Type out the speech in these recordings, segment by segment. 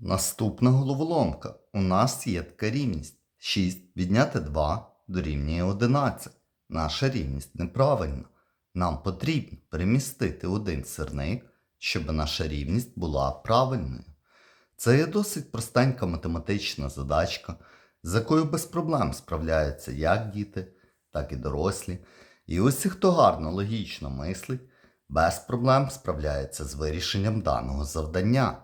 Наступна головоломка. У нас є така рівність. 6 відняти 2 дорівнює 11. Наша рівність неправильна. Нам потрібно перемістити один сирник, щоб наша рівність була правильною. Це є досить простенька математична задачка, з якою без проблем справляються як діти, так і дорослі. І усі, хто гарно логічно мислить, без проблем справляється з вирішенням даного завдання.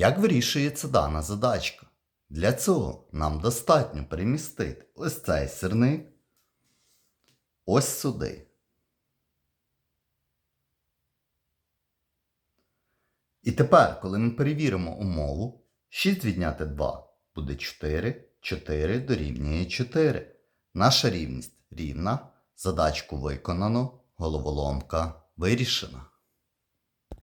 Як вирішується дана задачка? Для цього нам достатньо перемістити ось цей сирник ось сюди. І тепер, коли ми перевіримо умову, 6 відняти 2 буде 4, 4 дорівнює 4. Наша рівність рівна, задачку виконано, головоломка вирішена.